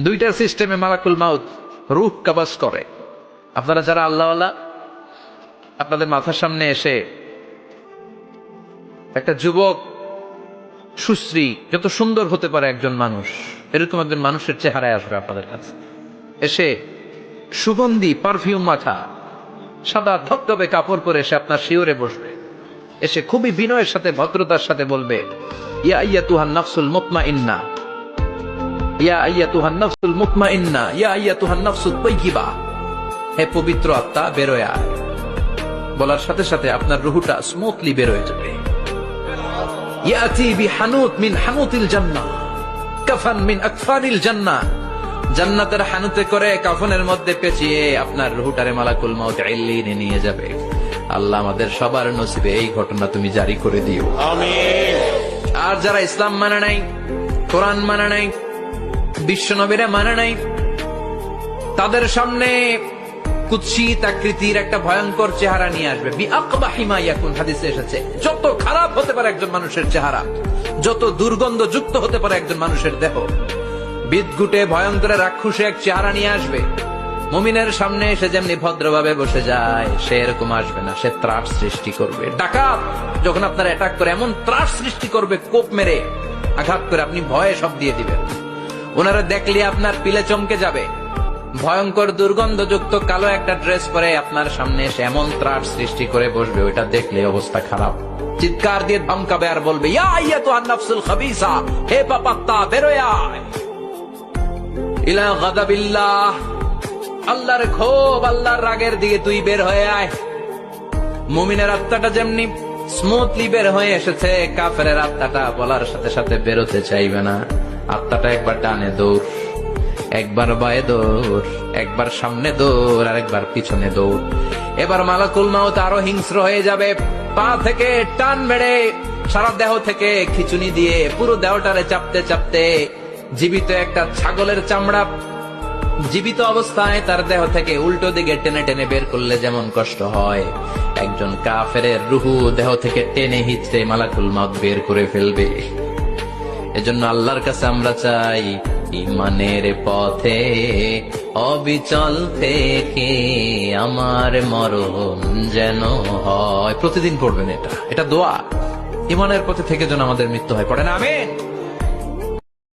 দুইটা সিস্টেমে মালাকুল মাউত রুহ কাবাস করে। আপনারা যারা আল্লাহওয়ালা, আপনাদের মাথার সামনে এসে একটা যুবক সুশ্রী, যত সুন্দর হতে পারে একজন মানুষ, এরকম একজন মানুষের চেহারায় আসবে আপনাদের কাছে। এসে সুগন্ধি, পারফিউম মাথা সাদা ধবধবে কাপড় পরে এসে আপনার শিওরে বসবে। এসে খুবই বিনয়ের সাথে, ভদ্রতার সাথে বলবে, ইয়া ইয়া তুহান নাফসুল মুতমা ইন্না ইয়া ইয়া তুহান নাফসুল মুতমা ইন্না ইয়া ইয়া তুহান নাফসুল তৈকিবা হে পবিত্র আত্মা বেরোয়। আয় বলার সাথে সাথে আপনার রুহুটা স্মুথলি বেরোয় যাবে। ইয়াতি বি হানুত মিন হানুতিল জান্নাহ কাফান মিন আকফানিল জান্নাহ জান্নাতের হানুতে করে কাফনের মধ্যে পেঁচিয়ে আপনার রুহুটারে মালাকুল মাউত ইল্লিনে নিয়ে যাবে। আল্লাহ আমাদের সবার নসিবে এই ঘটনা তুমি জারি করে দিও। আর যারা ইসলাম মানে নাই কোরআন মানে নাই বিশ্বনবীরা মানে নাই। তাদের সামনে কুৎসিত আকৃতির একটা ভয়ঙ্কর চেহারা নিয়ে আসবে। হাদিসে এসেছে। যত খারাপ হতে পারে একজন মানুষের চেহারা, যত হতে পারে একজন মানুষের দেহ বিদগুটে ভয়ঙ্কর রাক্ষসে এক চেহারা নিয়ে আসবে। মুমিনের সামনে এসে যেমনি ভদ্রভাবে বসে যায়, সে এরকম আসবে না। সে ত্রাস সৃষ্টি করবে। ডাকাত যখন আপনার অ্যাটাক করে, এমন ত্রাস সৃষ্টি করবে কোপ মেরে, আঘাত করে আপনি ভয়ে সব দিয়ে দিবেন। ওনারা দেখলে আপনার পিলে চমকে যাবে। ভয়ঙ্কর দুর্গন্ধযুক্ত কালো একটা ড্রেস পরে আপনার সামনে এসে এমন ত্রাস সৃষ্টি করে বসবে, ওইটা দেখলে অবস্থা খারাপ। চিৎকার দিয়ে ধমকাবে আর বলবে হে পাপাত্তা বেরোয় ইলা গাদাবিল্লাহ, আল্লাহর ক্ষোভ, আল্লাহর রাগের দিকে তুই বের হয়ে আয়। মুমিনের আত্মাটা যেমনি স্মুথলি বের হয়ে এসেছে কাফের আত্মাটা বলার সাথে সাথে বেরোতে চাইবে না। আত্মাটা একবার ডানে দৌড়, একবার বায়ে দৌড়, একবার সামনে দৌড়, আর একবার পিছনে দৌড়। এবার মালাকুল মাউত আরও হিংস্র হয়ে যাবে, পা থেকে টান বেড়ে সারা দেহ থেকে খিচুনি দিয়ে পুরো দেহটারে চাপতে চাপতে জীবিত একটা ছাগলের চামড়া, জীবিত অবস্থায় তার দেহ থেকে উল্টো দিকে টেনে টেনে বের করলে যেমন কষ্ট হয়। একজন কাফের রুহু দেহ থেকে টেনে হিচড়ে মালাকুল মাউত বের করে ফেলবে। এজন্য আল্লাহর কাছে আমরা চাই, ইমানের পথে, অবিচল থেকে আমার মরণ যেন হয়। প্রতিদিন পড়বেন এটা। এটা দোয়া। ইমানের পথে থেকে যেন আমাদের মৃত্যু হয়। পড়েন, আমিন।